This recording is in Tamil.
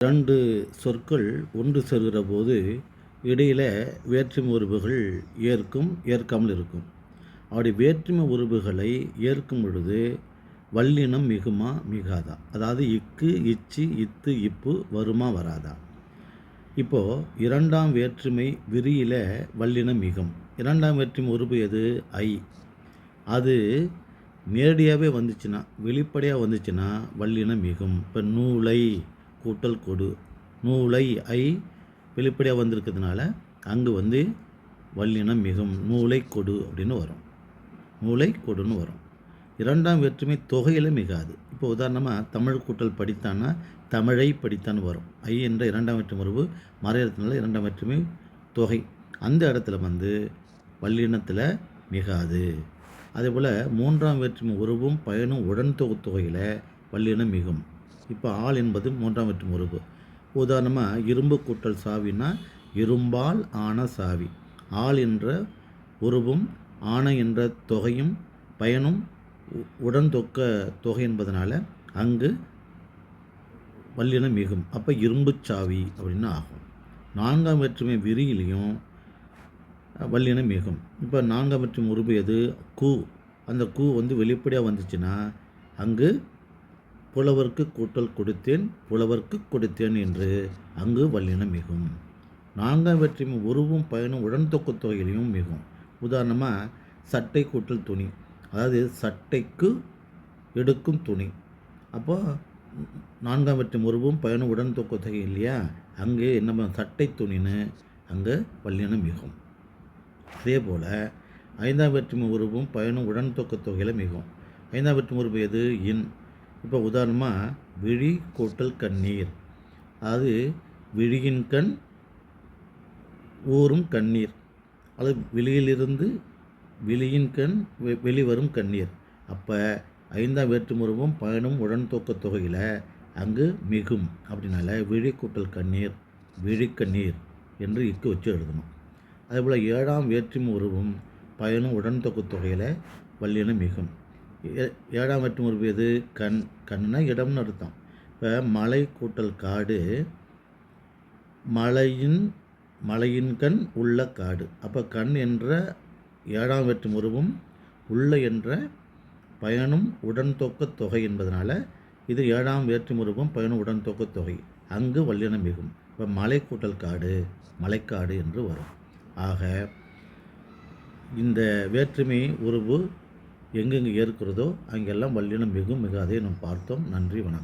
இரண்டு சொற்கள் ஒன்று சேர்கிற போது இடையில் வேற்றுமை உருவுகள் ஏற்கும் ஏற்காமல் இருக்கும். அப்படி வேற்றுமை உருவுகளை ஏற்கும் பொழுது வல்லினம் மிகுமா மிகாதா? அதாவது இக்கு இச்சு இத்து இப்பு வருமா வராதா? இப்போது இரண்டாம் வேற்றுமை விரியில் வல்லினம் மிகும். இரண்டாம் வேற்றுமை உருவு எது? ஐ. அது நேரடியாகவே வந்துச்சுன்னா வெளிப்படையாக வந்துச்சுன்னா வல்லினம் மிகும். இப்போ நூலை கூட்டல் கொடு. நூலை ஐ வெளிப்படையாக வந்திருக்கிறதுனால அங்கு வந்து வல்லினம் மிகும். நூலை கொடு அப்படின்னு வரும். நூலை கொடுன்னு வரும். இரண்டாம் வேற்றுமை தொகையில் மிகாது. இப்போ உதாரணமாக தமிழ் கூட்டல் படித்தான்னா தமிழை படித்தான்னு வரும். ஐ என்ற இரண்டாம் வேற்றுமை உறவு மறையிறதுனால இரண்டாம் வேற்றுமை தொகை. அந்த இடத்துல வந்து வல்லினத்தில் மிகாது. அதேபோல் மூன்றாம் வேற்றுமை உறவும் பயனும் உடன் தொகு தொகையில் வல்லினம் மிகும். இப்போ ஆள் என்பது மூன்றாம் வெற்றும் உறுப்பு. உதாரணமாக இரும்பு கூட்டல் சாவினா இரும்பால் ஆன சாவி. ஆள் என்ற உருவும் ஆணை என்ற தொகையும் பயனும் உடன் தொக்க தொகை என்பதனால் அங்கு வல்லினம் மிகும். அப்போ இரும்பு சாவி அப்படின்னு ஆகும். நான்காம் வேற்றுமை விரியிலையும் வல்லினம் மிகும். இப்போ நான்காம் வேற்றுமை உருவு எது? கூ. அந்த கூ வந்து வெளிப்படையாக வந்துச்சுன்னா அங்கு புலவர்க்கு கூட்டல் கொடுத்தேன் புலவர்க்கு கொடுத்தேன் என்று அங்கு வல்லினம் மிகும். நான்காம் உருவும் பயனும் உடன்தொக்கு தொகையிலையும் மிகும். உதாரணமாக சட்டை கூட்டல் துணி. அதாவது சட்டைக்கு எடுக்கும் துணி. அப்போ நான்காம் வெற்றி உருவும் பயனும் உடன் தொகை இல்லையா? அங்கே என்ன சட்டை துணின்னு அங்கே வல்லினம் மிகும். அதே போல் ஐந்தாம் வெற்றி உருவும் பயனும் உடன் தொகை தொகையில் மிகும். ஐந்தாம் வெற்றி உருவு எது? இன். இப்போ உதாரணமாக விழி கூட்டல் கண்ணீர். அது விழியின் கண் ஊறும் கண்ணீர். அது விழியிலிருந்து விழியின் கண் வெளிவரும் கண்ணீர். அப்போ ஐந்தாம் வேற்றுமுருவும் பயனும் உடன் தொகையில் அங்கு மிகும். அப்படின்னால விழி கூட்டல் கண்ணீர் விழிக்கண்ணீர் என்று இக்கு வச்சு எழுதணும். அதேபோல் ஏழாம் வேற்றுமுருவும் பயனும் உடன் தொகையில் வல்லினம் மிகும். ஏழாம் வெட்டு எது? கண் கண்ணுனா இடம்னு அர்த்தம். இப்போ மலை கூட்டல் காடு மலையின் மலையின் கண் உள்ள காடு. அப்போ கண் என்ற ஏழாம் வெட்டு முருவும் உள்ள என்ற பயனும் உடன் தொகை என்பதனால் இது ஏழாம் வேற்று முருவும் பயனும் உடன் தொகை. அங்கு வல்லினம் மிகும். இப்போ மலை கூட்டல் காடு மலைக்காடு என்று வரும். ஆக இந்த வேற்றுமை உருவு எங்கெங்கே ஏற்கிறதோ அங்கெல்லாம் வல்லினம் மிகும் மிக அதை நாம் பார்த்தோம். நன்றி வணக்கம்.